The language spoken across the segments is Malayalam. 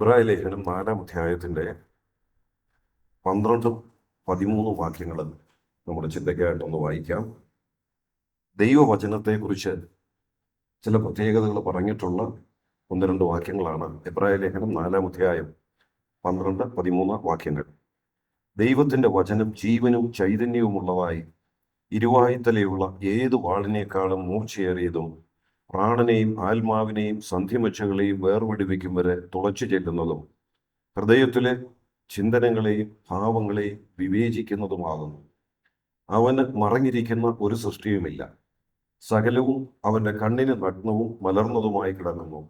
എബ്രായ ലേഖനം നാലാം അധ്യായത്തിന്റെ പന്ത്രണ്ടും പതിമൂന്നും വാക്യങ്ങൾ നമ്മുടെ ചിന്തയ്ക്കായിട്ടൊന്ന് വായിക്കാം. ദൈവവചനത്തെക്കുറിച്ച് ചില പ്രത്യേകതകൾ പറഞ്ഞിട്ടുള്ള ഒന്ന് രണ്ട് വാക്യങ്ങളാണ് എബ്രായ ലേഖനം നാലാം അധ്യായം പന്ത്രണ്ട് പതിമൂന്ന് വാക്യങ്ങൾ. ദൈവത്തിന്റെ വചനം ജീവനും ചൈതന്യവുമുള്ളതായി ഇരുവായുത്തലയുള്ള ഏത് വാളിനേക്കാളും മൂർച്ചയേറിയതും പ്രാണനെയും ആത്മാവിനെയും സന്ധിമച്ചകളെയും വേർപിടിവിക്കും വരെ തുളച്ചു ചെല്ലുന്നതും ഹൃദയത്തിലെ ചിന്തനങ്ങളെയും ഭാവങ്ങളെയും വിവേചിക്കുന്നതുമാകുന്നു. അവന് മറഞ്ഞിരിക്കുന്ന ഒരു സൃഷ്ടിയുമില്ല. സകലവും അവന്റെ കണ്ണിന് നഗ്നവും മലർന്നതുമായി കിടക്കുന്നു.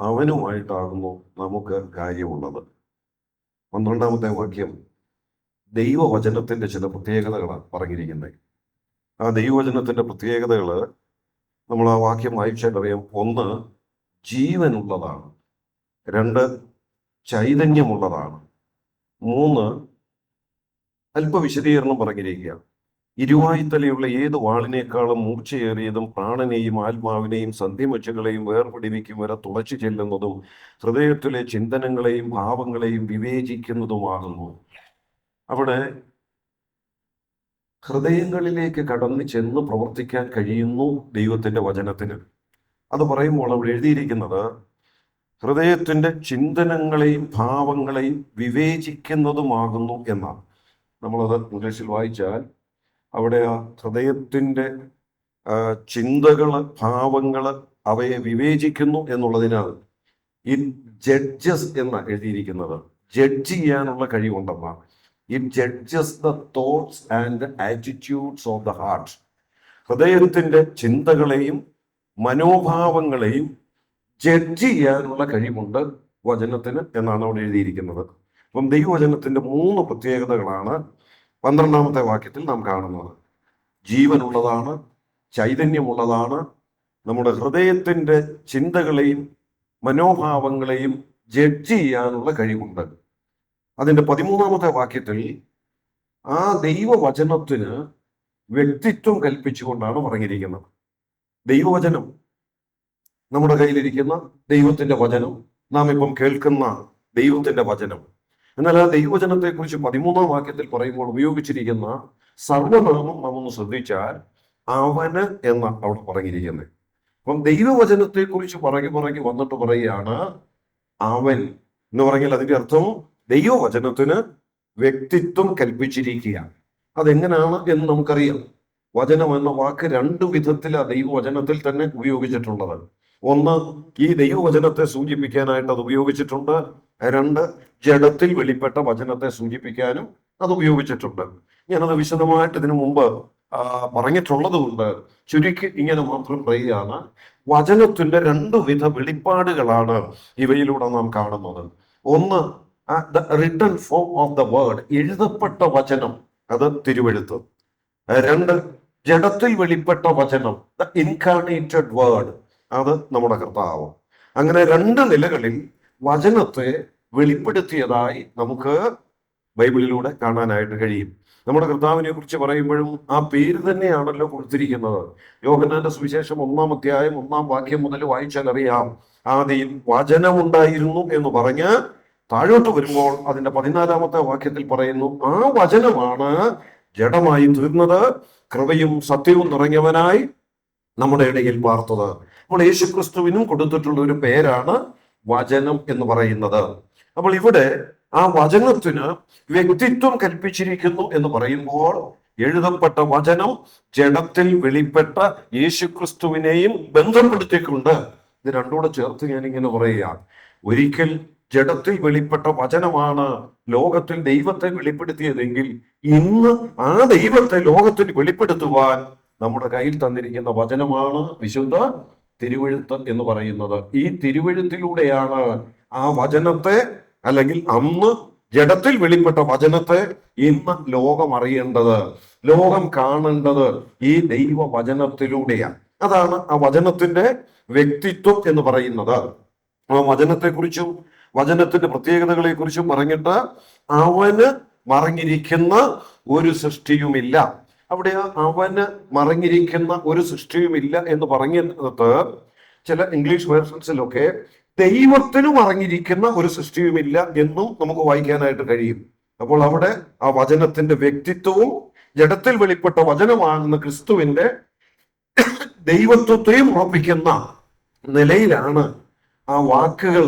അവനുമായിട്ടാകുന്നു നമുക്ക് കാര്യമുള്ളത്. പന്ത്രണ്ടാമത്തെ വാക്യം. ദൈവവചനത്തിന്റെ ചില പ്രത്യേകതകളാണ് പറഞ്ഞിരിക്കുന്നത്. ആ ദൈവവചനത്തിന്റെ പ്രത്യേകതകൾ നമ്മൾ ആ വാക്യം വായിച്ചാൽ അറിയാം. ഒന്ന് ജീവനുള്ളതാണ്. രണ്ട് ചൈതന്യമുള്ളതാണ്. മൂന്ന് അല്പ വിശദീകരണം പറഞ്ഞിരിക്കുക. ഇരുവായുത്തലയുള്ള ഏത് വാളിനേക്കാളും മൂർച്ചയേറിയതും പ്രാണനെയും ആത്മാവിനെയും സന്ധ്യമച്ചകളെയും വേർപിടിവിക്കും വരെ തുളച്ചു ചെല്ലുന്നതും ഹൃദയത്തിലെ ചിന്തനങ്ങളെയും ഭാവങ്ങളെയും വിവേചിക്കുന്നതുമാകുന്നു. അവിടെ ഹൃദയങ്ങളിലേക്ക് കടന്നു ചെന്ന് പ്രവർത്തിക്കാൻ കഴിയുന്നു ദൈവത്തിന്റെ വചനത്തിന്. അത് പറയുമ്പോൾ അവിടെ എഴുതിയിരിക്കുന്നത് ഹൃദയത്തിന്റെ ചിന്തനങ്ങളെയും ഭാവങ്ങളെയും വിവേചിക്കുന്നതുമാകുന്നു എന്നാണ്. നമ്മളത് ഇംഗ്ലീഷിൽ വായിച്ചാൽ അവിടെ ആ ഹൃദയത്തിന്റെ ചിന്തകൾ ഭാവങ്ങൾ അവയെ വിവേചിക്കുന്നു എന്നുള്ളതിനാണ് ഇൻ ജഡ്ജസ് എന്ന് എഴുതിയിരിക്കുന്നത്. ജഡ്ജ് ചെയ്യാനുള്ള കഴിവുണ്ടെന്നാണ്. It judges the thoughts and attitudes of the heart ഹൃദയത്തിന്റെ ചിന്തകളെയും മനോഭാവങ്ങളെയും ജഡ്ജ് ചെയ്യാനുള്ള കഴിവുണ്ട് വചനത്തിന് എന്നാണ് അവിടെ എഴുതിയിരിക്കുന്നത്. അപ്പം ദൈവവചനത്തിന്റെ മൂന്ന് പ്രത്യേകതകളാണ് പന്ത്രണ്ടാമത്തെ വാക്യത്തിൽ നാം കാണുന്നത്. ജീവനുള്ളതാണ് ചൈതന്യമുള്ളതാണ് നമ്മുടെ ഹൃദയത്തിന്റെ ചിന്തകളെയും മനോഭാവങ്ങളെയും ജഡ്ജ് ചെയ്യാനുള്ള കഴിവുണ്ട്. അതിന്റെ പതിമൂന്നാമത്തെ വാക്യത്തിൽ ആ ദൈവവചനത്തിന് വ്യക്തിത്വം കൽപ്പിച്ചുകൊണ്ടാണ് പറഞ്ഞിരിക്കുന്നത്. ദൈവവചനം നമ്മുടെ കയ്യിലിരിക്കുന്ന ദൈവത്തിന്റെ വചനം. നാം ഇപ്പം കേൾക്കുന്ന ദൈവത്തിന്റെ വചനം. എന്നാൽ ആ ദൈവവചനത്തെക്കുറിച്ച് പതിമൂന്നാം വാക്യത്തിൽ പറയുമ്പോൾ ഉപയോഗിച്ചിരിക്കുന്ന സർവനാമം നാം ഒന്ന് ശ്രദ്ധിച്ചാൽ അവന് എന്ന് അവിടെ പറഞ്ഞിരിക്കുന്നത്. അപ്പം ദൈവവചനത്തെക്കുറിച്ച് പറകി പറകി വന്നിട്ട് പറയുകയാണ് അവൻ എന്ന് പറഞ്ഞാൽ അതിന്റെ അർത്ഥം ദൈവവചനത്തിന് വ്യക്തിത്വം കൽപ്പിച്ചിരിക്കുക അതെങ്ങനെയാണ് എന്ന് നമുക്കറിയാം. വചനം എന്ന വാക്ക് രണ്ട് വിധത്തിലാണ് ദൈവവചനത്തിൽ തന്നെ ഉപയോഗിച്ചിട്ടുള്ളത്. ഒന്ന് ഈ ദൈവവചനത്തെ സൂചിപ്പിക്കാനായിട്ട് അത് ഉപയോഗിച്ചിട്ടുണ്ട്. രണ്ട് ജഡത്തിൽ വെളിപ്പെട്ട വചനത്തെ സൂചിപ്പിക്കാനും അത് ഉപയോഗിച്ചിട്ടുണ്ട്. ഞാനത് വിശദമായിട്ട് ഇതിനു മുമ്പ് പറഞ്ഞിട്ടുള്ളത് കൊണ്ട് ചുരുക്കി ഇങ്ങനെ മാത്രം പറയുകയാണ്. വചനത്തിന്റെ രണ്ട് വിധ വെളിപ്പാടുകളാണ് ഇവയിലൂടെ നാം കാണുന്നത്. ഒന്ന് the written form of the word എഴുതപ്പെട്ട വചനം അത് തിരുവെഴുത്ത്. രണ്ട് ജഡത്തിൽ വെളിപ്പെട്ട വചനം ദ ഇൻകാർണേറ്റഡ് വേർഡ് അത് നമ്മുടെ കർത്താവ്. അങ്ങനെ രണ്ട് നിലകളിൽ വചനത്തെ വെളിപ്പെടുത്തിയതായി നമുക്ക് ബൈബിളിലൂടെ കാണാനായിട്ട് കഴിയും. നമ്മുടെ കർത്താവിനെ കുറിച്ച് പറയുമ്പോഴും ആ പേര് തന്നെയാണല്ലോ കൊടുത്തിരിക്കുന്നത്. യോഹനാന്റെ സുവിശേഷം ഒന്നാം അധ്യായം ഒന്നാം വാക്യം മുതൽ വായിച്ചാൽ അറിയാം ആദ്യം വചനമുണ്ടായിരുന്നു എന്ന് പറഞ്ഞ് താഴോട്ട് വരുമ്പോൾ അതിന്റെ പതിനാലാമത്തെ വാക്യത്തിൽ പറയുന്നു ആ വചനമാണ് ജഡമായി തീർന്നത് കൃപയും സത്യവും നിറഞ്ഞവനായി നമ്മുടെ ഇടയിൽ പാർത്തത്. അപ്പോൾ യേശുക്രിസ്തുവിനും കൊടുത്തിട്ടുള്ള ഒരു പേരാണ് വചനം എന്ന് പറയുന്നത്. അപ്പോൾ ഇവിടെ ആ വചനത്തിന് വ്യക്തിത്വം കൽപ്പിച്ചിരിക്കുന്നു എന്ന് പറയുമ്പോൾ എഴുതപ്പെട്ട വചനം ജഡത്തിൽ വെളിപ്പെട്ട യേശുക്രിസ്തുവിനെയും ബന്ധപ്പെടുത്തിക്കൊണ്ട് ഇത് രണ്ടുകൂടെ ചേർത്ത് ഞാനിങ്ങനെ പറയുകയാണ്. ഒരിക്കൽ ജഡത്തിൽ വെളിപ്പെട്ട വചനമാണ് ലോകത്തിൽ ദൈവത്തെ വെളിപ്പെടുത്തിയതെങ്കിൽ ഇന്ന് ആ ദൈവത്തെ ലോകത്തിൽ വെളിപ്പെടുത്തുവാൻ നമ്മുടെ കയ്യിൽ തന്നിരിക്കുന്ന വചനമാണ് വിശുദ്ധ തിരുവഴുത്ത് എന്ന് പറയുന്നത്. ഈ തിരുവഴുത്തിലൂടെയാണ് ആ വചനത്തെ അല്ലെങ്കിൽ അന്ന് ജഡത്തിൽ വെളിപ്പെട്ട വചനത്തെ ഇന്ന് ലോകം അറിയേണ്ടത് ലോകം കാണേണ്ടത് ഈ ദൈവ വചനത്തിലൂടെയാണ് അതാണ് ആ വചനത്തിന്റെ വ്യക്തിത്വം എന്ന് പറയുന്നത്. ആ വചനത്തെക്കുറിച്ചും വചനത്തിന്റെ പ്രത്യേകതകളെ കുറിച്ചും പറഞ്ഞിട്ട് അവന് മറഞ്ഞിരിക്കുന്ന ഒരു സൃഷ്ടിയുമില്ല. അവിടെ അവന് മറഞ്ഞിരിക്കുന്ന ഒരു സൃഷ്ടിയുമില്ല എന്ന് പറഞ്ഞിരുന്നത് ചില ഇംഗ്ലീഷ് വേർഷൻസിലൊക്കെ ദൈവത്തിനും അറിഞ്ഞിരിക്കുന്ന ഒരു സൃഷ്ടിയുമില്ല എന്നും നമുക്ക് വായിക്കാനായിട്ട് കഴിയും. അപ്പോൾ അവിടെ ആ വചനത്തിന്റെ വ്യക്തിത്വവും ജഡത്തിൽ വെളിപ്പെട്ട വചനമാകുന്ന ക്രിസ്തുവിന്റെ ദൈവത്വത്തെയും ഉറപ്പിക്കുന്ന നിലയിലാണ് ആ വാക്കുകൾ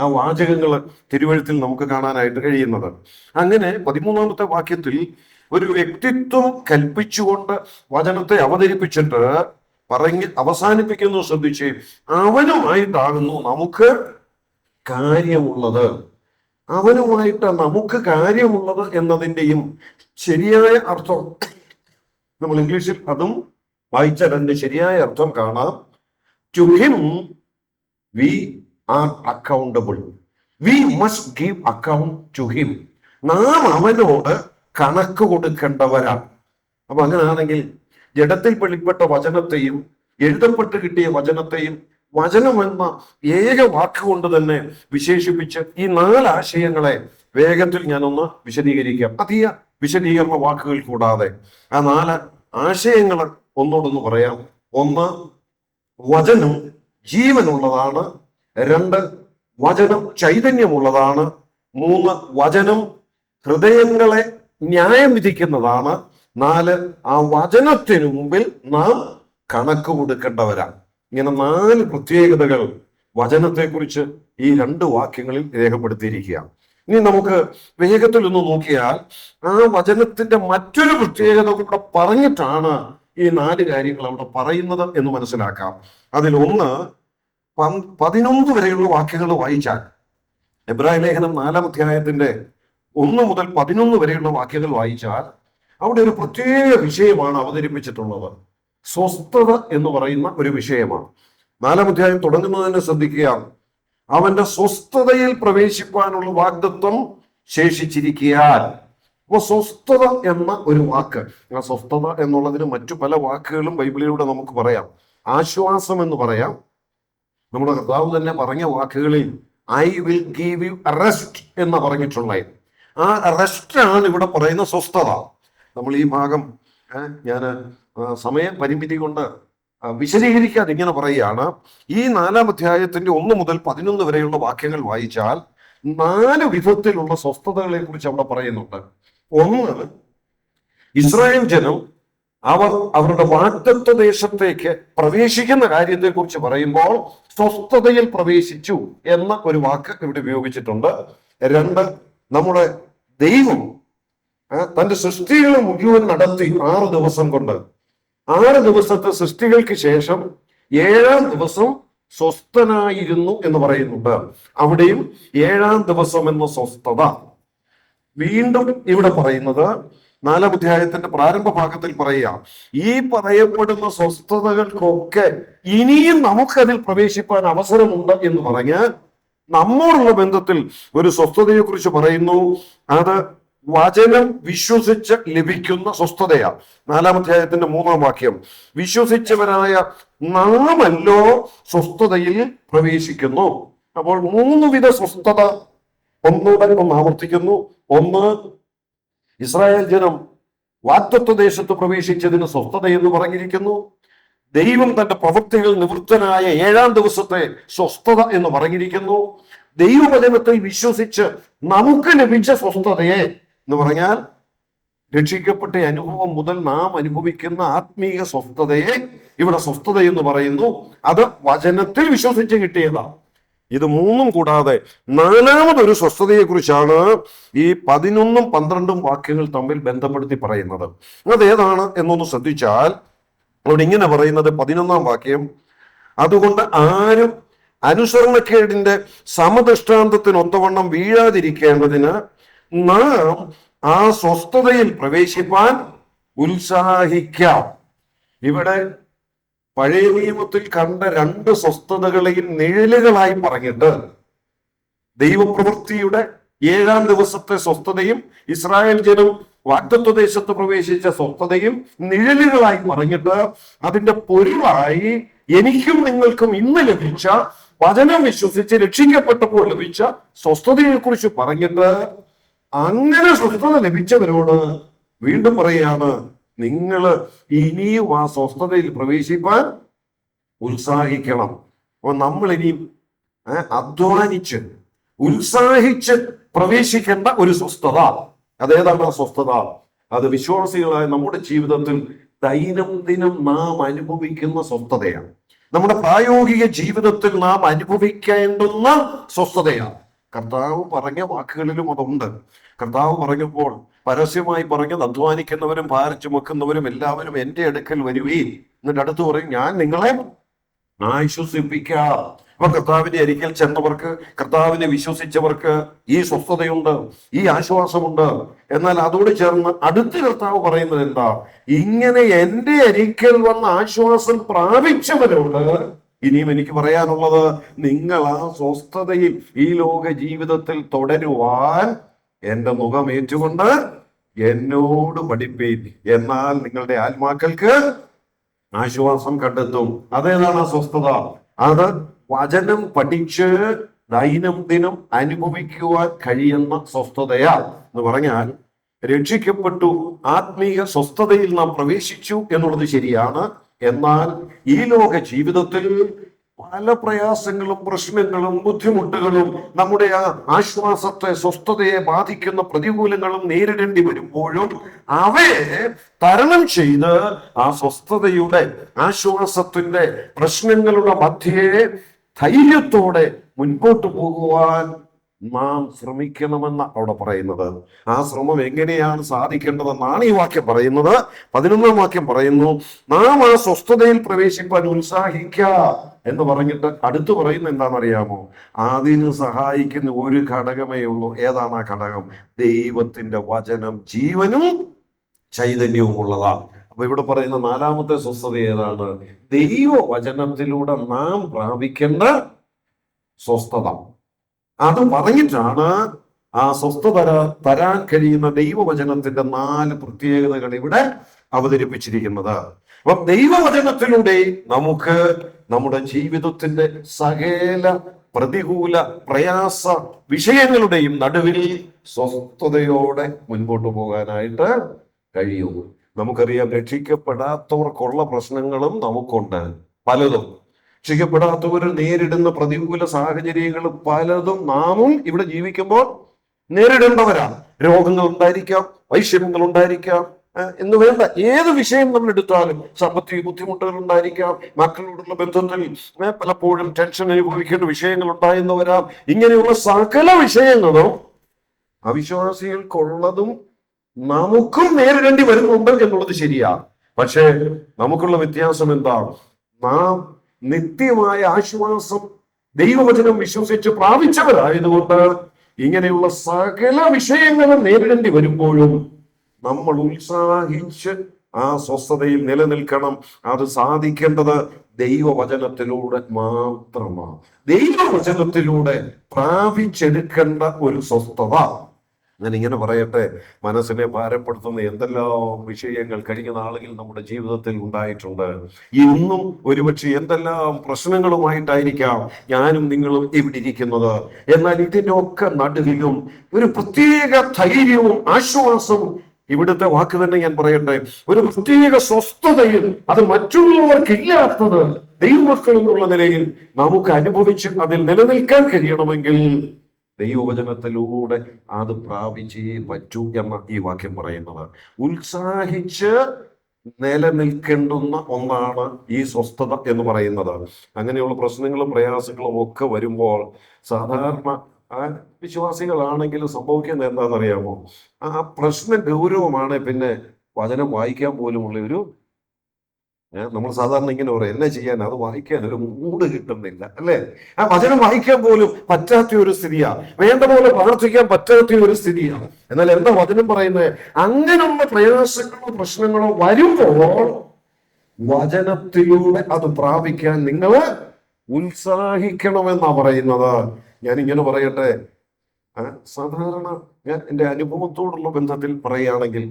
ആ വാചകങ്ങൾ തിരുവഴുത്തിൽ നമുക്ക് കാണാനായിട്ട് കഴിയുന്നത്. അങ്ങനെ പതിമൂന്നാമത്തെ വാക്യത്തിൽ ഒരു വ്യക്തിത്വം കൽപ്പിച്ചുകൊണ്ട് വചനത്തെ അവതരിപ്പിച്ചിട്ട് പറഞ്ഞ് അവസാനിപ്പിക്കുന്നു ശ്രദ്ധിച്ച്. അവനുമായിട്ടാകുന്നു നമുക്ക് കാര്യമുള്ളത്. അവനുമായിട്ട് നമുക്ക് കാര്യമുള്ളത് എന്നതിന്റെയും ശരിയായ അർത്ഥം നമ്മൾ ഇംഗ്ലീഷിൽ അതും വായിച്ചാൽ അതിന്റെ ശരിയായ അർത്ഥം കാണാം. To him we are accountable we must give account to him നാം അവനോട് കണക്ക് കൊടുക്കേണ്ടവരാണ്. അപ്പൊ അങ്ങനെയാണെങ്കിൽ ജഡത്തിൽ വെളിപ്പെട്ട വചനത്തെയും എഴുതപ്പെട്ട് കിട്ടിയ വചനത്തെയും വചനം എന്ന ഏക വാക്കുകൊണ്ട് തന്നെ വിശേഷിപ്പിച്ച് ഈ നാല് ആശയങ്ങളെ വേഗത്തിൽ ഞാനൊന്ന് വിശദീകരിക്കാം. അധിക വിശദീകരണ വാക്കുകൾ കൂടാതെ ആ നാല് ആശയങ്ങൾ ഒന്നോടൊന്ന് പറയാം. ഒന്ന് വചനം ജീവനുള്ളതാണ്. രണ്ട് വചനം ചൈതന്യമുള്ളതാണ്. മൂന്ന് വചനം ഹൃദയങ്ങളെ ന്യായം വിധിക്കുന്നതാണ്. നാല് ആ വചനത്തിനു മുമ്പിൽ നാം കണക്ക് കൊടുക്കേണ്ടവരാണ്. ഇങ്ങനെ നാല് പ്രത്യേകതകൾ വചനത്തെക്കുറിച്ച് ഈ രണ്ട് വാക്യങ്ങളിൽ രേഖപ്പെടുത്തിയിരിക്കുകയാണ്. ഇനി നമുക്ക് വേഗത്തിൽ ഒന്ന് നോക്കിയാൽ ആ വചനത്തിന്റെ മറ്റൊരു പ്രത്യേകത കൂടെ പറഞ്ഞിട്ടാണ് ഈ നാല് കാര്യങ്ങൾ അവിടെ പറയുന്നത് എന്ന് മനസ്സിലാക്കാം. അതിൽ പന്ത് പതിനൊന്ന് വരെയുള്ള വാക്യങ്ങൾ വായിച്ചാൽ എബ്രാഹിം ലേഖനം നാലാം അധ്യായത്തിന്റെ ഒന്ന് മുതൽ പതിനൊന്ന് വരെയുള്ള വാക്യങ്ങൾ വായിച്ചാൽ അവിടെ ഒരു പ്രത്യേക വിഷയമാണ് അവതരിപ്പിച്ചിട്ടുള്ളത്. സ്വസ്ഥത എന്ന് പറയുന്ന ഒരു വിഷയമാണ്. നാലാം അധ്യായം തുടങ്ങുന്നതിനെ ശ്രദ്ധിക്കുക. അവന്റെ സ്വസ്ഥതയിൽ പ്രവേശിപ്പാനുള്ള വാഗ്ദത്വം ശേഷിച്ചിരിക്കാൻ അപ്പൊ സ്വസ്ഥത എന്ന ഒരു വാക്ക് ആ സ്വസ്ഥത എന്നുള്ളതിന് മറ്റു പല വാക്കുകളും ബൈബിളിലൂടെ നമുക്ക് പറയാം. ആശ്വാസം എന്ന് പറയാം. നമ്മുടെ കർത്താവ് തന്നെ പറഞ്ഞ വാക്കുകളിൽ I will give you rest എന്ന് പറഞ്ഞിട്ടുള്ളത് ആ അറസ്റ്റ് ആണ് ഇവിടെ പറയുന്ന സ്വസ്ഥത. നമ്മൾ ഈ ഭാഗം ഞാൻ സമയ പരിമിതി കൊണ്ട് വിശദീകരിക്കാതെ ഇങ്ങനെ പറയുകയാണ്. ഈ നാലാം അധ്യായത്തിന്റെ ഒന്ന് മുതൽ പതിനൊന്ന് വരെയുള്ള വാക്യങ്ങൾ വായിച്ചാൽ നാല് വിധത്തിലുള്ള സ്വസ്ഥതകളെ കുറിച്ച് അവിടെ പറയുന്നുണ്ട്. ഒന്ന് ഇസ്രായേൽ ജനം അവർ അവരുടെ വാഗ്ദത്വ ദേശത്തേക്ക് പ്രവേശിക്കുന്ന കാര്യത്തെക്കുറിച്ച് പറയുമ്പോൾ സ്വസ്ഥതയിൽ പ്രവേശിച്ചു എന്ന ഒരു വാക്ക് ഇവിടെ ഉപയോഗിച്ചിട്ടുണ്ട്. രണ്ട് നമ്മുടെ ദൈവം തന്റെ സൃഷ്ടികൾ മുഴുവൻ നടത്തി ആറ് ദിവസം കൊണ്ട്. ആറ് ദിവസത്തെ സൃഷ്ടികൾക്ക് ശേഷം ഏഴാം ദിവസം സ്വസ്ഥനായിരുന്നു എന്ന് പറയുന്നുണ്ട്. അവിടെയും ഏഴാം ദിവസം എന്ന സ്വസ്ഥത. വീണ്ടും ഇവിടെ പറയുന്നത് നാലാം അധ്യായത്തിന്റെ പ്രാരംഭ ഭാഗത്തിൽ പറയുക ഈ പറയപ്പെടുന്ന സ്വസ്ഥതകൾക്കൊക്കെ ഇനിയും നമുക്കതിൽ പ്രവേശിപ്പാൻ അവസരമുണ്ട് എന്ന് പറഞ്ഞ് നമ്മോടുള്ള ബന്ധത്തിൽ ഒരു സ്വസ്ഥതയെ കുറിച്ച് പറയുന്നു. അത് വചനം വിശ്വസിച്ച് ലഭിക്കുന്ന സ്വസ്ഥതയാണ്. നാലാം അധ്യായത്തിന്റെ മൂന്നാം വാക്യം വിശ്വസിച്ചവരായ നാമല്ലോ സ്വസ്ഥതയിൽ പ്രവേശിക്കുന്നു. അപ്പോൾ മൂന്ന് വിധ സ്വസ്ഥത ഒന്നുകൂടെ ഒന്ന് ആവർത്തിക്കുന്നു. ഒന്ന് ഇസ്രായേൽ ജനം വാക്തത്വ ദേശത്ത് പ്രവേശിച്ചതിന് സ്വസ്ഥത എന്ന് പറഞ്ഞിരിക്കുന്നു. ദൈവം തന്റെ പ്രവൃത്തികൾ നിവൃത്തനായ ഏഴാം ദിവസത്തെ സ്വസ്ഥത എന്ന് പറഞ്ഞിരിക്കുന്നു. ദൈവവചനത്തെ വിശ്വസിച്ച് നമുക്ക് ലഭിച്ച സ്വസ്ഥതയെ എന്ന് പറഞ്ഞാൽ രക്ഷിക്കപ്പെട്ട അനുഭവം മുതൽ നാം അനുഭവിക്കുന്ന ആത്മീയ സ്വസ്ഥതയെ ഇവിടെ സ്വസ്ഥത എന്ന് പറയുന്നു. അത് വചനത്തിൽ വിശ്വസിച്ച് കിട്ടിയതാണ്. ഇത് മൂന്നും കൂടാതെ നാലാമതൊരു സ്വസ്ഥതയെ കുറിച്ചാണ് ഈ പതിനൊന്നും പന്ത്രണ്ടും വാക്യങ്ങൾ തമ്മിൽ ബന്ധപ്പെടുത്തി പറയുന്നത്. അതേതാണ് എന്നൊന്ന് ശ്രദ്ധിച്ചാൽ അവിടെ ഇങ്ങനെ പറയുന്നത് പതിനൊന്നാം വാക്യം അതുകൊണ്ട് ആരും അനുസരണക്കേടിന്റെ സമദൃഷ്ടാന്തത്തിന് ഒത്തവണ്ണം വീഴാതിരിക്കേണ്ടതിന് നാം ആ സ്വസ്ഥതയിൽ പ്രവേശിപ്പാൻ ഉത്സാഹിക്കാം. ഇവിടെ പഴയ നിയമത്തിൽ കണ്ട രണ്ട് സ്വസ്ഥതകളെയും നിഴലുകളായി പറഞ്ഞിട്ട് ദൈവപ്രവൃത്തിയുടെ ഏഴാം ദിവസത്തെ സ്വസ്ഥതയും ഇസ്രായേൽ ജനം വാഗ്ദത്വ ദേശത്ത് പ്രവേശിച്ച സ്വസ്ഥതയും നിഴലുകളായി പറഞ്ഞിട്ട് അതിന്റെ പൊരുളായി എനിക്കും നിങ്ങൾക്കും ഇന്ന് ലഭിച്ച വചനം വിശ്വസിച്ച് രക്ഷിക്കപ്പെട്ടപ്പോൾ ലഭിച്ച സ്വസ്ഥതയെ കുറിച്ച് പറഞ്ഞിട്ട് അങ്ങനെ സ്വസ്ഥത ലഭിച്ചവരോട് വീണ്ടും പറയാണ് നിങ്ങൾ ഇനിയും ആ സ്വസ്ഥതയിൽ പ്രവേശിപ്പാൻ ഉത്സാഹിക്കണം. അപ്പൊ നമ്മൾ ഇനിയും അധ്വാനിച്ച് ഉത്സാഹിച്ച് പ്രവേശിക്കേണ്ട ഒരു സ്വസ്ഥത. അതേതാണ് ആ സ്വസ്ഥത? അത് വിശ്വാസികളായ നമ്മുടെ ജീവിതത്തിൽ ദൈനംദിനം നാം അനുഭവിക്കുന്ന സ്വസ്ഥതയാണ്. നമ്മുടെ പ്രായോഗിക ജീവിതത്തിൽ നാം അനുഭവിക്കേണ്ടുന്ന സ്വസ്ഥതയാണ്. കർത്താവ് പറഞ്ഞ വാക്കുകളിലും അതുണ്ട്. കർത്താവ് പറഞ്ഞപ്പോൾ പരസ്യമായി പറഞ്ഞത് അധ്വാനിക്കുന്നവരും ഭാര ചുമക്കുന്നവരും എല്ലാവരും എന്റെ അടുക്കൽ വരുവീൻ. എന്നിട്ട് അടുത്ത് പറയും ഞാൻ നിങ്ങളെ ആശ്വസിപ്പിക്കാം അപ്പൊ കർത്താവിന്റെ അരിക്കൽ ചെന്നവർക്ക് കർത്താവിനെ വിശ്വസിച്ചവർക്ക് ഈ സ്വസ്ഥതയുണ്ട് ഈ ആശ്വാസമുണ്ട്. എന്നാൽ അതോട് ചേർന്ന് അടുത്ത കർത്താവ് പറയുന്നത് എന്താ? ഇങ്ങനെ എന്റെ അരിക്കൽ വന്ന ആശ്വാസം പ്രാപിച്ചവരോട് ഇനിയും എനിക്ക് പറയാനുള്ളത് നിങ്ങൾ ആ സ്വസ്ഥതയിൽ ഈ ലോക ജീവിതത്തിൽ തുടരുവാൻ എന്റെ മുഖം ഏറ്റുകൊണ്ട് എന്നോട് പഠിപ്പീൻ. എന്നാൽ നിങ്ങളുടെ ആത്മാക്കൾക്ക് ആശ്വാസം കണ്ടെത്തും. അതേതാണ് അസ്വസ്ഥത. സ്വസ്ഥത അത് വചനം പഠിച്ച് ദൈനംദിനം അനുഭവിക്കുവാൻ കഴിയുന്ന സ്വസ്ഥതയാ. എന്ന് പറഞ്ഞാൽ രക്ഷിക്കപ്പെട്ടു. ആത്മീയ സ്വസ്ഥതയിൽ നാം പ്രവേശിച്ചു എന്നുള്ളത് ശരിയാണ്. എന്നാൽ ഈ ലോക ജീവിതത്തിൽ പല പ്രയാസങ്ങളും പ്രശ്നങ്ങളും ബുദ്ധിമുട്ടുകളും നമ്മുടെ ആശ്വാസത്തെ സ്വസ്ഥതയെ ബാധിക്കുന്ന പ്രതികൂലങ്ങളും നേരിടേണ്ടി വരുമ്പോഴും അവയെ തരണം ചെയ്ത് ആ സ്വസ്ഥതയുടെ ആശ്വാസത്തിന്റെ പ്രശ്നങ്ങളുടെ മധ്യേ ധൈര്യത്തോടെ മുൻപോട്ട് പോകുവാൻ നാം ശ്രമിക്കണമെന്ന് അവിടെ പറയുന്നത്. ആ ശ്രമം എങ്ങനെയാണ് സാധിക്കേണ്ടതെന്നാണ് ഈ വാക്യം പറയുന്നത്. പതിനൊന്നാം വാക്യം പറയുന്നു നാം ആ സ്വസ്ഥതയിൽ പ്രവേശിപ്പാൻ ഉത്സാഹിക്ക എന്ന് പറഞ്ഞിട്ട് അടുത്ത് പറയുന്ന എന്താണെന്നറിയാമോ? അതിന് സഹായിക്കുന്ന ഒരു ഘടകമേ ഉള്ളൂ. ഏതാണ് ആ ഘടകം? ദൈവത്തിന്റെ വചനം ജീവനും ചൈതന്യവും ഉള്ളതാണ്. അപ്പൊ ഇവിടെ പറയുന്ന നാലാമത്തെ സ്വസ്ഥത ഏതാണ്? ദൈവ വചനത്തിലൂടെ നാം പ്രാപിക്കേണ്ട സ്വസ്ഥത. അത് പറഞ്ഞിട്ടാണ് ആ സ്വസ്ഥത തരാ- തരാൻ കഴിയുന്ന ദൈവവചനത്തിന്റെ നാല് പ്രത്യേകതകൾ ഇവിടെ അവതരിപ്പിച്ചിരിക്കുന്നത്. അപ്പൊ ദൈവവചനത്തിലൂടെ നമുക്ക് നമ്മുടെ ജീവിതത്തിന്റെ സകല പ്രതികൂല പ്രയാസ വിഷയങ്ങളുടെയും നടുവിൽ സ്വസ്ഥതയോടെ മുൻപോട്ട് പോകാനായിട്ട് കഴിയൂ നമുക്കറിയാം രക്ഷിക്കപ്പെടാത്തവർക്കുള്ള പ്രശ്നങ്ങളും നമുക്കുണ്ട്. പലതും. രക്ഷിക്കപ്പെടാത്തവർ നേരിടുന്ന പ്രതികൂല സാഹചര്യങ്ങൾ പലതും നാമും ഇവിടെ ജീവിക്കുമ്പോൾ നേരിടേണ്ടവരാണ്. രോഗങ്ങൾ ഉണ്ടായിരിക്കാം വൈഷമ്യങ്ങൾ ഉണ്ടായിരിക്കാം എന്ന് വേണ്ട. ഏത് വിഷയം നമ്മൾ എടുത്താലും സാമ്പത്തിക ബുദ്ധിമുട്ടുകൾ ഉണ്ടായിരിക്കാം മക്കളോടുള്ള ബന്ധത്തിൽ പലപ്പോഴും ടെൻഷൻ അനുഭവിക്കേണ്ട വിഷയങ്ങൾ ഉണ്ടായെന്ന് ഇങ്ങനെയുള്ള സകല വിഷയങ്ങളും അവിശ്വാസികൾക്കുള്ളതും നമുക്കും നേരിടേണ്ടി വരുന്നുണ്ട് എന്നുള്ളത് ശരിയാണ് പക്ഷേ നമുക്കുള്ള വ്യത്യാസം എന്താണ്? നാം നിത്യമായ ആശ്വാസം ദൈവവചനം വിശ്വസിച്ച് പ്രാപിച്ചവരായതുകൊണ്ട് ഇങ്ങനെയുള്ള സകല വിഷയങ്ങളും നേരിടേണ്ടി വരുമ്പോഴും നമ്മൾ ഉത്സാഹിച്ച് ആ സ്വസ്ഥതയിൽ നിലനിൽക്കണം. അത് സാധിക്കേണ്ടത് ദൈവവചനത്തിലൂടെ മാത്രമാണ്. ദൈവവചനത്തിലൂടെ പ്രാപിച്ചെടുക്കേണ്ട ഒരു സ്വസ്ഥത. ഞാൻ ഇങ്ങനെ പറയട്ടെ മനസ്സിനെ ഭാരപ്പെടുത്തുന്ന എന്തെല്ലാം വിഷയങ്ങൾ കഴിഞ്ഞ നാളുകളിൽ നമ്മുടെ ജീവിതത്തിൽ ഉണ്ടായിട്ടുണ്ട്. ഇന്നും ഒരുപക്ഷെ എന്തെല്ലാം പ്രശ്നങ്ങളുമായിട്ടായിരിക്കാം ഞാനും നിങ്ങളും ഇവിടെ ഇരിക്കുന്നത്. എന്നാൽ ഇതിന്റെ ഒക്കെ നടുവിലും ഒരു പ്രത്യേക ധൈര്യവും ആശ്വാസവും ഇവിടുത്തെ വാക്ക് തന്നെ ഞാൻ പറയട്ടെ ഒരു പ്രത്യേക സ്വസ്ഥതയിൽ അത് മറ്റുള്ളവർക്കില്ലാത്തത് ദൈവമക്കൾ എന്നുള്ള നിലയിൽ നമുക്ക് അനുഭവിച്ച് അതിൽ നിലനിൽക്കാൻ കഴിയണമെങ്കിൽ ദൈവവചനത്തിലൂടെ അത് പ്രാപിച്ചേ പറ്റൂ എന്ന ഈ വാക്യം പറയുന്നത്. ഉത്സാഹിച്ച് നിലനിൽക്കേണ്ടുന്ന ഒന്നാണ് ഈ സ്വസ്ഥത എന്ന് പറയുന്നത്. അങ്ങനെയുള്ള പ്രശ്നങ്ങളും പ്രയാസങ്ങളും ഒക്കെ വരുമ്പോൾ സാധാരണ വിശ്വാസികളാണെങ്കിലും സംഭവിക്കുന്നത് എന്താണെന്നറിയാമോ? ആ പ്രശ്ന ഗൗരവമാണ് പിന്നെ വചനം വായിക്കാൻ പോലുമുള്ള ഒരു നമ്മൾ സാധാരണ ഇങ്ങനെ പറയും എന്നെ ചെയ്യാൻ? അത് വായിക്കാൻ ഒരു മൂട് കിട്ടുന്നില്ല. അല്ലേ? ആ വചനം വായിക്കാൻ പോലും പറ്റാത്ത ഒരു സ്ഥിതിയാണ് വേണ്ട പോലെ പ്രവർത്തിക്കാൻ പറ്റാത്ത ഒരു സ്ഥിതിയാണ് എന്നാൽ എന്താ വചനം പറയുന്നത്? അങ്ങനെയുള്ള പ്രയാസങ്ങളോ പ്രശ്നങ്ങളോ വരുമ്പോൾ വചനത്തിലൂടെ അത് പ്രാപിക്കാൻ നിങ്ങൾ ഉത്സാഹിക്കണമെന്നാ പറയുന്നത്. ഞാൻ ഇങ്ങനെ പറയട്ടെ സാധാരണ ഞാൻ എന്റെ അനുഭവത്തോടുള്ള ബന്ധത്തിൽ പറയുകയാണെങ്കിൽ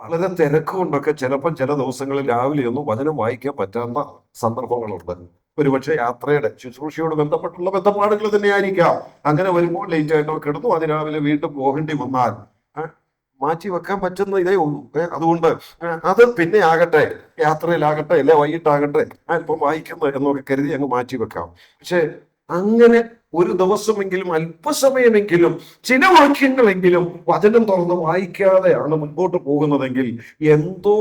വളരെ തിരക്കുകൊണ്ടൊക്കെ ചിലപ്പോൾ ചില ദിവസങ്ങളിൽ രാവിലെ ഒന്നും വചനം വായിക്കാൻ പറ്റാത്ത സന്ദർഭങ്ങളുണ്ട്. ഒരുപക്ഷെ യാത്രയുടെ ശുശ്രൂഷയോട് ബന്ധപ്പെട്ടുള്ള ബന്ധപ്പാടുകൾ തന്നെയായിരിക്കാം. അങ്ങനെ വരുമ്പോൾ ലേറ്റ് ആയിട്ടോ കിടന്നു. അത് രാവിലെ വീണ്ടും പോകേണ്ടി വന്നാൽ മാറ്റി വെക്കാൻ പറ്റുന്ന ഇതേ ഉള്ളൂ. അതുകൊണ്ട് അത് പിന്നെ ആകട്ടെ യാത്രയിലാകട്ടെ അല്ലെ വൈകിട്ടാകട്ടെ അല്പം വായിക്കുന്നു എന്നൊക്കെ കരുതി അങ്ങ് മാറ്റി വെക്കാം. പക്ഷേ അങ്ങനെ ഒരു ദിവസമെങ്കിലും അല്പസമയമെങ്കിലും ചില വാക്യങ്ങളെങ്കിലും വചനം തുറന്ന് വായിക്കാതെയാണ് മുൻപോട്ട് പോകുന്നതെങ്കിൽ എന്തോ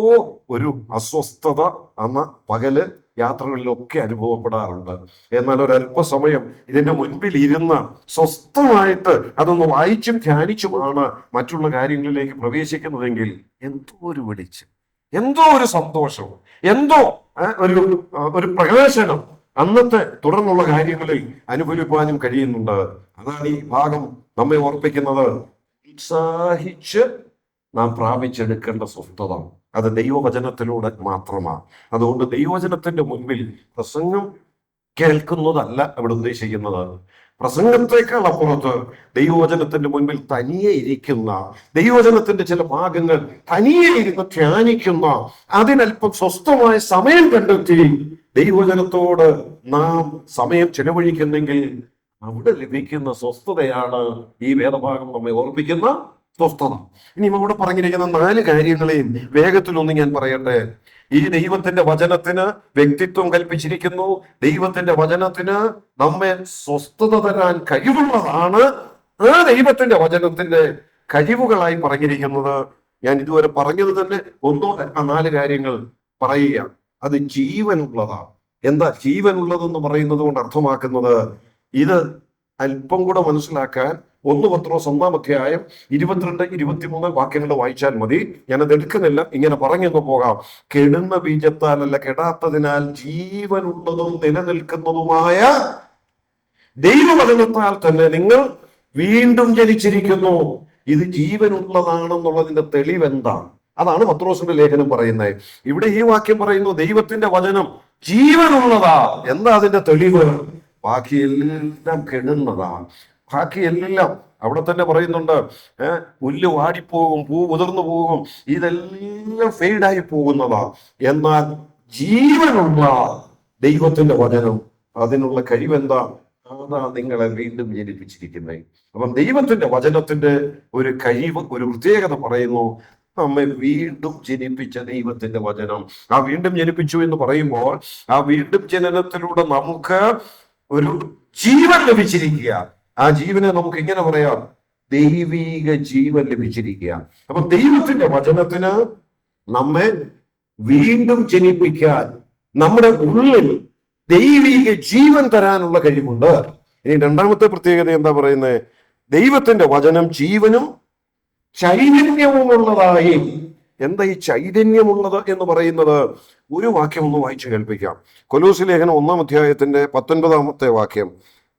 ഒരു അസ്വസ്ഥത അന്ന് പകൽ യാത്രകളിലൊക്കെ അനുഭവപ്പെടാറുണ്ട്. എന്നാൽ ഒരു അല്പസമയം ഇതിന്റെ മുൻപിൽ ഇരുന്ന് സ്വസ്ഥമായിട്ട് അതൊന്ന് വായിച്ചും ധ്യാനിച്ചുമാണ് മറ്റുള്ള കാര്യങ്ങളിലേക്ക് പ്രവേശിക്കുന്നതെങ്കിൽ എന്തോ ഒരു വെളിച്ചം എന്തോ ഒരു സന്തോഷം എന്തോ ഒരു ഒരു പ്രകാശനം അന്നത്തെ തുടർന്നുള്ള കാര്യങ്ങളിൽ അനുഭവിപ്പാനും കഴിയുന്നുണ്ട്. അതാണ് ഈ ഭാഗം നമ്മെ ഓർപ്പിക്കുന്നത്. ഉത്സാഹിച്ച് നാം പ്രാപിച്ചെടുക്കേണ്ട സ്വസ്ഥത. അത് ദൈവവചനത്തിലൂടെ മാത്രമാണ് അതുകൊണ്ട് ദൈവവചനത്തിന്റെ മുൻപിൽ പ്രസംഗം കേൾക്കുന്നതല്ല അവിടെ ഉദ്ദേശിക്കുന്നത്. പ്രസംഗത്തെക്കാൾ അപ്പുറത്ത് ദൈവവചനത്തിന്റെ മുൻപിൽ തനിയെ ഇരിക്കുന്ന ദൈവവചനത്തിന്റെ ചില ഭാഗങ്ങൾ തനിയെ ഇരുന്ന് ധ്യാനിക്കുന്ന അതിനല്പം സ്വസ്ഥമായ സമയം കണ്ടെത്തി ദൈവവചനത്തോട് നാം സമയം ചെലവഴിക്കുന്നെങ്കിൽ അവിടെ ലഭിക്കുന്ന സ്വസ്ഥതയാണ് ഈ വേദഭാഗം നമ്മെ ഓർപ്പിക്കുന്ന സ്വസ്ഥത ഇനി ഇവിടെ പറഞ്ഞിരിക്കുന്ന നാല് കാര്യങ്ങളെയും വേഗത്തിലൊന്ന് ഞാൻ പറയട്ടെ. ഈ ദൈവത്തിന്റെ വചനത്തിന് വ്യക്തിത്വം കൽപ്പിച്ചിരിക്കുന്നു. ദൈവത്തിന്റെ വചനത്തിന് നമ്മെ സ്വസ്ഥത തരാൻ കഴിവുള്ളതാണ്. ആ ദൈവത്തിന്റെ വചനത്തിന്റെ കഴിവുകളായി പറഞ്ഞിരിക്കുന്നത് ഞാൻ ഇതുവരെ പറഞ്ഞത് തന്നെ ഒന്നോ ആ നാല് കാര്യങ്ങൾ പറയുകയാണ്. അത് ജീവനുള്ളതാണ്. എന്താ ജീവനുള്ളതെന്ന് പറയുന്നത് കൊണ്ട് അർത്ഥമാക്കുന്നത് ഇത് അല്പം കൂടെ മനസ്സിലാക്കാൻ ഒന്ന് പത്രോസ് ഒന്നാം അധ്യായം ഇരുപത്തിരണ്ട് ഇരുപത്തിമൂന്ന് വാക്യങ്ങൾ വായിച്ചാൽ മതി. ഞാനത് എടുക്കുന്നില്ല. ഇങ്ങനെ പറഞ്ഞെന്ന് പോകാം. കെടുന്ന ബീജത്താലല്ല കെടാത്തതിനാൽ ജീവനുള്ളതും നിലനിൽക്കുന്നതുമായ ദൈവവചനത്താൽ തന്നെ നിങ്ങൾ വീണ്ടും ജനിച്ചിരിക്കുന്നു. ഇത് ജീവനുള്ളതാണെന്നുള്ളതിന്റെ തെളിവെന്താണ്? അതാണ് പത്രോസിന്റെ ലേഖനം പറയുന്നത്. ഇവിടെ ഈ വാക്യം പറയുന്നു ദൈവത്തിന്റെ വചനം ജീവനുള്ളതാ. എന്താ അതിന്റെ തെളിവ്? ബാക്കിയെല്ലാം കെടുന്നതാ. ബാക്കിയെല്ലാം അവിടെ തന്നെ പറയുന്നുണ്ട് പുല്ല് വാടിപ്പോകും പൂ ഉതിർന്നു പോകും ഇതെല്ലാം ഫെയ്ഡായി പോകുന്നതാ. എന്നാൽ ജീവനുള്ള ദൈവത്തിന്റെ വചനം അതിനുള്ള കഴിവെന്താ? അതാ നിങ്ങളെ വീണ്ടും ജനിപ്പിച്ചിരിക്കുന്നത് അപ്പം ദൈവത്തിന്റെ വചനത്തിന്റെ ഒരു കഴിവ് ഒരു പ്രത്യേകത പറയുന്നു നമ്മെ വീണ്ടും ജനിപ്പിച്ച ദൈവത്തിന്റെ വചനം. ആ വീണ്ടും ജനിപ്പിച്ചു എന്ന് പറയുമ്പോൾ ആ വീണ്ടും ജനനത്തിലൂടെ നമുക്ക് ഒരു ജീവൻ ലഭിച്ചിരിക്കുക ആ ജീവനെ നമുക്ക് ഇങ്ങനെ പറയാം? ദൈവീക ജീവൻ ലഭിച്ചിരിക്കുക അപ്പൊ ദൈവത്തിന്റെ വചനത്തിന് നമ്മെ വീണ്ടും ജനിപ്പിക്കാൻ നമ്മുടെ ഉള്ളിൽ ദൈവീക ജീവൻ തരാനുള്ള കഴിവുണ്ട്. ഇനി രണ്ടാമത്തെ പ്രത്യേകത എന്താ പറയുന്നത് ദൈവത്തിന്റെ വചനം ജീവനും ചൈതന്യവുമുള്ളതായി. എന്താ ഈ ചൈതന്യമുള്ളത് എന്ന് പറയുന്നത്? ഒരു വാക്യം ഒന്ന് വായിച്ചു കേൾപ്പിക്കാം. കൊലൂസ് ലേഖനം ഒന്നാം അധ്യായത്തിന്റെ പത്തൊൻപതാമത്തെ വാക്യം.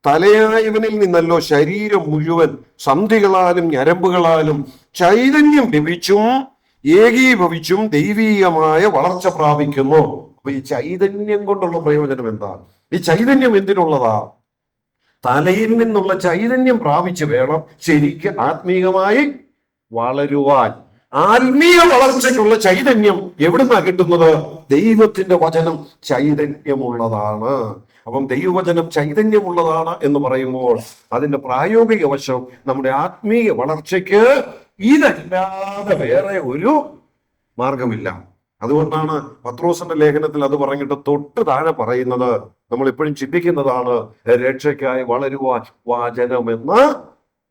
തലയായവനിൽ നിന്നല്ലോ ശരീരം മുഴുവൻ സന്ധികളാലും ഞരമ്പുകളാലും ചൈതന്യം ലഭിച്ചും ഏകീഭവിച്ചും ദൈവീയമായ വളർച്ച പ്രാപിക്കുന്നു. അപ്പൊ ഈ ചൈതന്യം കൊണ്ടുള്ള പ്രയോജനം എന്താ? ഈ ചൈതന്യം എന്തിനുള്ളതാ? തലയിൽ നിന്നുള്ള ചൈതന്യം പ്രാപിച്ചു വേണം ശരിക്ക് ആത്മീയമായി വളരുവാൻ. ആത്മീയ വളർച്ചയ്ക്കുള്ള ചൈതന്യം എവിടുന്നാ കിട്ടുന്നത്? ദൈവത്തിന്റെ വചനം ചൈതന്യമുള്ളതാണ്. അപ്പം ദൈവവചനം ചൈതന്യമുള്ളതാണ് എന്ന് പറയുമ്പോൾ അതിന്റെ പ്രായോഗിക വശം നമ്മുടെ ആത്മീയ വളർച്ചയ്ക്ക് ഇതല്ലാതെ വേറെ ഒരു മാർഗമില്ല. അതുകൊണ്ടാണ് പത്രോസിന്റെ ലേഖനത്തിൽ അത് പറഞ്ഞിട്ട് തൊട്ട് താഴെ പറയുന്നത് നമ്മൾ എപ്പോഴും ചിന്തിക്കുന്നതാണ് രക്ഷയ്ക്കായി വളരുവാൻ വാചനമെന്ന്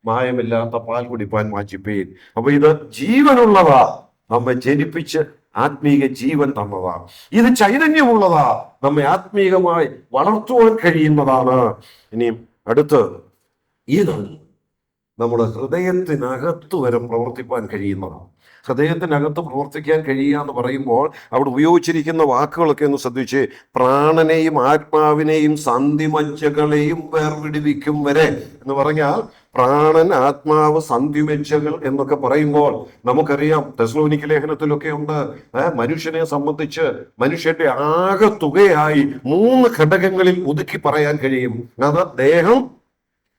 മായമില്ലാത്ത പാൽ കുടിപ്പാൻ വാഞ്ചിപ്പീൻ. അപ്പൊ ഇത് ജീവനുള്ളതാ. നമ്മെ ജനിപ്പിച്ച് ആത്മീക ജീവൻ തന്നതാ ഇത് ചൈതന്യമുള്ളതാ. നമ്മെ ആത്മീകമായി വളർത്തുവാൻ കഴിയുന്നതാണ്. ഇനിയും അടുത്ത് ഇത് നമ്മുടെ ഹൃദയത്തിനകത്ത് വരെ പ്രവർത്തിപ്പാൻ കഴിയുന്നതാണ്. ഹൃദയത്തിനകത്ത് പ്രവർത്തിക്കാൻ കഴിയുക എന്ന് പറയുമ്പോൾ അവിടെ ഉപയോഗിച്ചിരിക്കുന്ന വാക്കുകളൊക്കെ ഒന്ന് ശ്രദ്ധിച്ച് പ്രാണനെയും ആത്മാവിനെയും സന്ധിമജ്ജകളെയും വേർപിടിവിക്കും വരെ എന്ന് പറഞ്ഞാൽ പ്രാണൻ ആത്മാവ് സന്ധിമജ്ജകൾ എന്നൊക്കെ പറയുമ്പോൾ നമുക്കറിയാം തെസ്ലോനിക്ക് ലേഖനത്തിലൊക്കെ ഉണ്ട്. മനുഷ്യനെ സംബന്ധിച്ച് മനുഷ്യന്റെ ആകെ തുകയായി മൂന്ന് ഘടകങ്ങളിൽ ഒതുക്കി പറയാൻ കഴിയും. അത് ദേഹം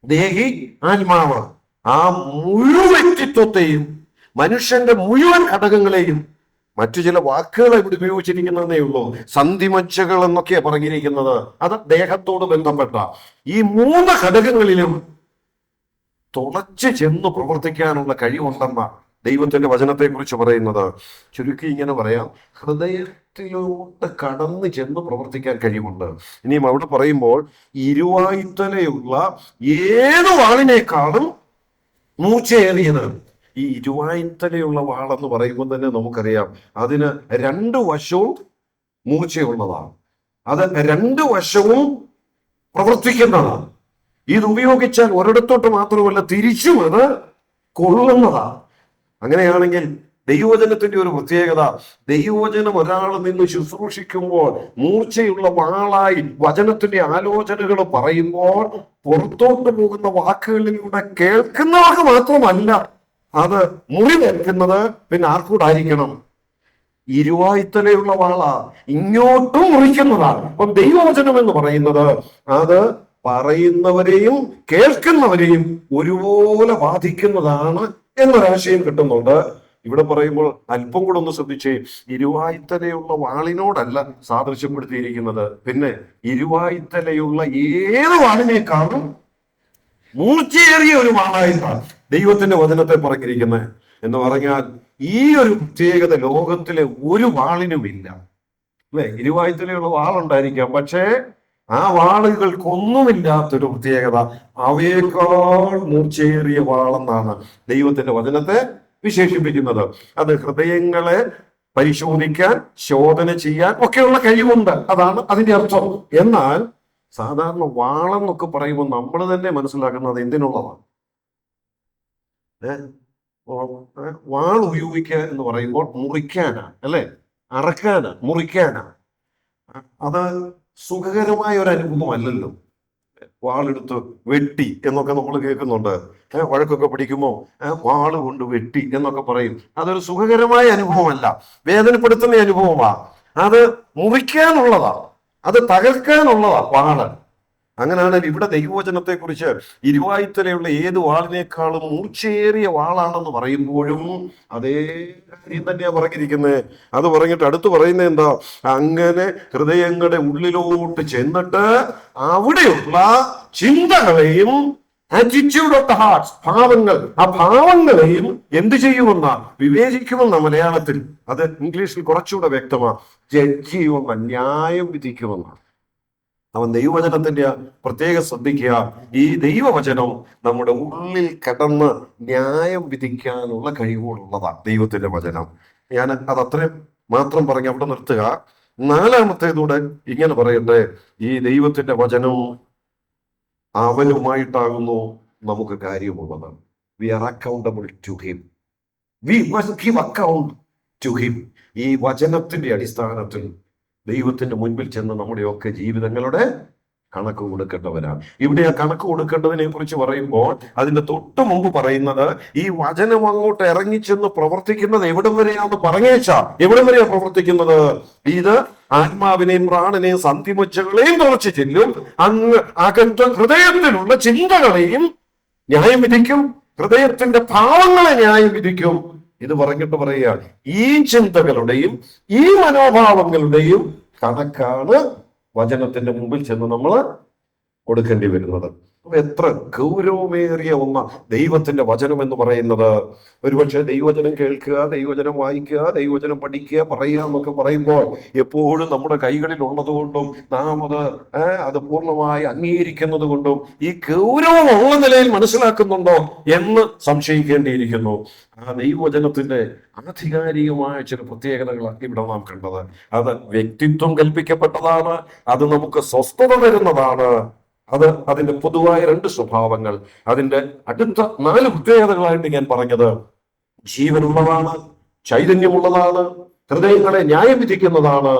ദേഹി ആത്മാവ്. ആ മുഴുവൻ വ്യക്തിത്വത്തെയും മനുഷ്യന്റെ മുഴുവൻ ഘടകങ്ങളെയും മറ്റു ചില വാക്കുകൾ ഇവിടെ ഉപയോഗിച്ചിരിക്കുന്നതേ ഉള്ളൂ. സന്ധിമജ്ജകൾ എന്നൊക്കെയാണ് പറഞ്ഞിരിക്കുന്നത്. അത് ദേഹത്തോട് ബന്ധപ്പെട്ട ഈ മൂന്ന് ഘടകങ്ങളിലും തുളച്ച് ചെന്ന് പ്രവർത്തിക്കാനുള്ള കഴിവുണ്ടെന്ന ദൈവത്തിന്റെ വചനത്തെ കുറിച്ച് പറയുന്നത്. ചുരുക്കി ഇങ്ങനെ പറയാം. ഹൃദയത്തിലോട്ട് കടന്ന് ചെന്ന് പ്രവർത്തിക്കാൻ കഴിവുണ്ട്. ഇനിയും അവിടെ പറയുമ്പോൾ ഇരുവായുത്തലയുള്ള ഏത് വാളിനേക്കാളും മൂർച്ചയേറിയത്? ഈ ഇരുവായിത്തലയുള്ള വാളെന്ന് പറയുമ്പോൾ തന്നെ നമുക്കറിയാം. അതിന് രണ്ട് വശവും മൂർച്ചയുള്ളതാണ്. അത് രണ്ട് വശവും പ്രവർത്തിക്കുന്നതാണ്. ഇത് ഉപയോഗിച്ചാൽ ഒരിടത്തോട്ട് മാത്രമല്ല തിരിച്ചും അത് കൊള്ളുന്നതാണ്. അങ്ങനെയാണെങ്കിൽ ദൈവവചനത്തിന്റെ ഒരു പ്രത്യേകത ദൈവവചനം ഒരാൾ നിന്ന് ശുശ്രൂഷിക്കുമ്പോൾ മൂർച്ചയുള്ള വാളായി വചനത്തിന്റെ ആലോചനകൾ പറയുമ്പോൾ പുറത്തോട്ട് പോകുന്ന വാക്കുകളിലൂടെ കേൾക്കുന്നവർക്ക് മാത്രമല്ല അത് മുറിവേൽക്കുന്നത് പിന്നെ ആർക്കൂടായിരിക്കണം. ഇരുവായുത്തലയുള്ള വാള ഇങ്ങോട്ടും മുറിക്കുന്നതാണ്. അപ്പം ദൈവവചനം എന്ന് പറയുന്നത് അത് പറയുന്നവരെയും കേൾക്കുന്നവരെയും ഒരുപോലെ ബാധിക്കുന്നതാണ് എന്നൊരാശയം കിട്ടുന്നുണ്ട്. ഇവിടെ പറയുമ്പോൾ അല്പം കൂടെ ഒന്ന് ശ്രദ്ധിച്ചേ. ഇരുവായുത്തലയുള്ള വാളിനോടല്ല സാദൃശ്യപ്പെടുത്തിയിരിക്കുന്നത്. പിന്നെ ഇരുവായുത്തലയുള്ള ഏത് വാളിനേക്കാളും മൂർച്ചയേറിയ ഒരു മാളായിട്ടാണ് ദൈവത്തിന്റെ വചനത്തെ പറഞ്ഞിരിക്കുന്നത് എന്ന് പറഞ്ഞാൽ ഈ ഒരു പ്രത്യേകത ലോകത്തിലെ ഒരു വാളിനുമില്ല. അല്ലെ? ഇരുവായുത്തലയുള്ള വാളുണ്ടായിരിക്കാം. പക്ഷേ ആ വാളുകൾക്കൊന്നുമില്ലാത്തൊരു പ്രത്യേകത അവയേക്കാൾ മൂർച്ചയേറിയ വാളെന്നാണ് ദൈവത്തിന്റെ വചനത്തെ വിശേഷിപ്പിക്കുന്നത്. അത് ഹൃദയങ്ങളെ പരിശോധിക്കാൻ ശോധന ചെയ്യാൻ ഒക്കെയുള്ള കഴിവുണ്ട്. അതാണ് അതിന്റെ അർത്ഥം. എന്നാൽ സാധാരണ വാളെന്നൊക്കെ പറയുമ്പോൾ നമ്മൾ തന്നെ മനസ്സിലാക്കുന്നത് എന്തിനുള്ളതാണ്? വാൾ ഉപയോഗിക്കുക എന്ന് പറയുമ്പോൾ മുറിക്കാനാണ് അല്ലെ? അറക്കാനാണ് മുറിക്കാനാണ്. അത് സുഖകരമായ ഒരു അനുഭവമല്ലല്ലോ വാളെടുത്ത് വെട്ടി എന്നൊക്കെ നമ്മൾ കേൾക്കുന്നുണ്ട്. വഴക്കൊക്കെ പഠിക്കുമ്പോൾ വാൾ കൊണ്ട് വെട്ടി എന്നൊക്കെ പറയും. അതൊരു സുഖകരമായ അനുഭവമല്ല. വേദനപ്പെടുത്തുന്ന അനുഭവമാ. അത് മുറിക്കാനുള്ളതാ അത് തകർക്കാനുള്ളതാ വാൾ അങ്ങനെയാണ് ഇവിടെ ദൈവവചനത്തെക്കുറിച്ച് ഇരുവായുത്തലയുള്ള ഏത് വാളിനേക്കാളും മൂർച്ചയേറിയ വാളാണെന്ന് പറയുമ്പോഴും അതേ കാര്യം തന്നെയാ പറഞ്ഞിരിക്കുന്നത് അത് പറഞ്ഞിട്ട് അടുത്ത് പറയുന്നത് എന്താ? അങ്ങനെ ഹൃദയങ്ങളുടെ ഉള്ളിലോട്ട് ചെന്നിട്ട് അവിടെയുള്ള ചിന്തകളെയും ആറ്റിറ്റ്യൂഡ് ഓഫ് ദ ഹാർട്ട്സ് ഭാവങ്ങൾ. ആ ഭാവങ്ങളെയും എന്ത് ചെയ്യുമെന്ന വിവേചിക്കുമെന്ന മലയാളത്തിൽ അത് ഇംഗ്ലീഷിൽ കുറച്ചുകൂടെ വ്യക്തമാണ്. ജഡ്ജ് ചെയ്യുമെന്ന ന്യായം വിധിക്കുമെന്നാണ്. അവൻ ദൈവവചനത്തിന്റെ പ്രത്യേക ശ്രദ്ധിക്കുക. ഈ ദൈവവചനം നമ്മുടെ ഉള്ളിൽ കടന്ന് ന്യായം വിധിക്കാനുള്ള കഴിവുകളുള്ളതാണ് ദൈവത്തിന്റെ വചനം. ഞാൻ അത് അത്രയും മാത്രം പറഞ്ഞ് അവിടെ നിർത്തുക. നാലാമത്തേതൂടെ ഇങ്ങനെ പറയട്ടെ. ഈ ദൈവത്തിന്റെ വചനം അവനുമായിട്ടാകുന്നു നമുക്ക് കാര്യമുള്ളത്. We are accountable to him we must give account to him ഈ വചനത്തിന്റെ അടിസ്ഥാനത്തിൽ ദൈവത്തിന്റെ മുൻപിൽ ചെന്ന് നമ്മുടെയൊക്കെ ജീവിതങ്ങളുടെ കണക്ക് കൊടുക്കേണ്ടവരാണ്. ഇവിടെ ആ കണക്ക് കൊടുക്കേണ്ടതിനെ കുറിച്ച് പറയുമ്പോൾ അതിന്റെ തൊട്ട് മുമ്പ് പറയുന്നത് ഈ വചനം അങ്ങോട്ട് ഇറങ്ങിച്ചെന്ന് പ്രവർത്തിക്കുന്നത് എവിടം വരെയാണെന്ന് പറഞ്ഞേച്ചാ. എവിടം വരെയാണ് പ്രവർത്തിക്കുന്നത്? ഇത് ആത്മാവിനെയും പ്രാണനെയും സന്ധിമുച്ചകളെയും തുറച്ച് ചെല്ലും. അങ്ങ് അകന്ത ഹൃദയത്തിലുള്ള ചിന്തകളെയും ന്യായം വിധിക്കും. ഹൃദയത്തിന്റെ ഭാവങ്ങളെ ന്യായം വിധിക്കും. ഇത് പറഞ്ഞിട്ട് പറയുകയാണ്. ഈ ചിന്തകളുടെയും ഈ മനോഭാവങ്ങളുടെയും കണക്കാണ് വചനത്തിന്റെ മുമ്പിൽ ചെന്ന് നമ്മൾ കൊടുക്കേണ്ടി വരുന്നത്. എത്ര ഗൗരവമേറിയ ഒന്ന. ദൈവത്തിന്റെ വചനം എന്ന് പറയുന്നത് ഒരുപക്ഷെ ദൈവവചനം കേൾക്കുക ദൈവവചനം വായിക്കുക ദൈവവചനം പഠിക്കുക പറയുക എന്നൊക്കെ പറയുമ്പോൾ എപ്പോഴും നമ്മുടെ കൈകളിൽ ഉള്ളതുകൊണ്ടും നാം അത് അത് പൂർണമായി അംഗീകരിക്കുന്നത് കൊണ്ടും ഈ ഗൗരവം ഉള്ള നിലയിൽ മനസ്സിലാക്കുന്നുണ്ടോ എന്ന് സംശയിക്കേണ്ടിയിരിക്കുന്നു. ആ ദൈവവചനത്തിന്റെ ആധികാരികമായ ചില പ്രത്യേകതകളാണ് ഇവിടെ നാം കണ്ടത്. അത് വ്യക്തിത്വം കൽപ്പിക്കപ്പെട്ടതാണ് അത് നമുക്ക് സ്വസ്ഥത തരുന്നതാണ്. അത് അതിന്റെ പൊതുവായ രണ്ട് സ്വഭാവങ്ങൾ. അതിന്റെ അടുത്ത നാല് പ്രത്യേകതകളായിട്ട് ഞാൻ പറഞ്ഞത് ജീവനുള്ളതാണ് ചൈതന്യമുള്ളതാണ് ഹൃദയങ്ങളെ ന്യായം വിധിക്കുന്നതാണ്.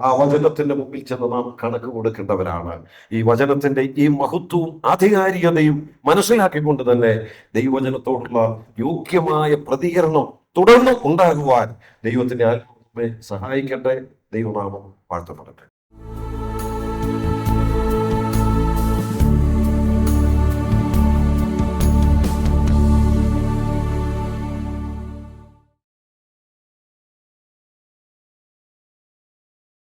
ആ വചനത്തിന്റെ മുമ്പിൽ ചെന്ന് നാം കണക്ക് കൊടുക്കേണ്ടവരാണ്. ഈ വചനത്തിന്റെ ഈ മഹത്വവും ആധികാരികതയും മനസ്സിലാക്കിക്കൊണ്ട് തന്നെ ദൈവവചനത്തോടുള്ള യോഗ്യമായ പ്രതികരണം തുടർന്ന് ഉണ്ടാകുവാൻ ദൈവത്തിന്റെ ആത്മാവെ സഹായിക്കട്ടെ. ദൈവനാമം വാഴ്ത്തപ്പെടട്ടെ.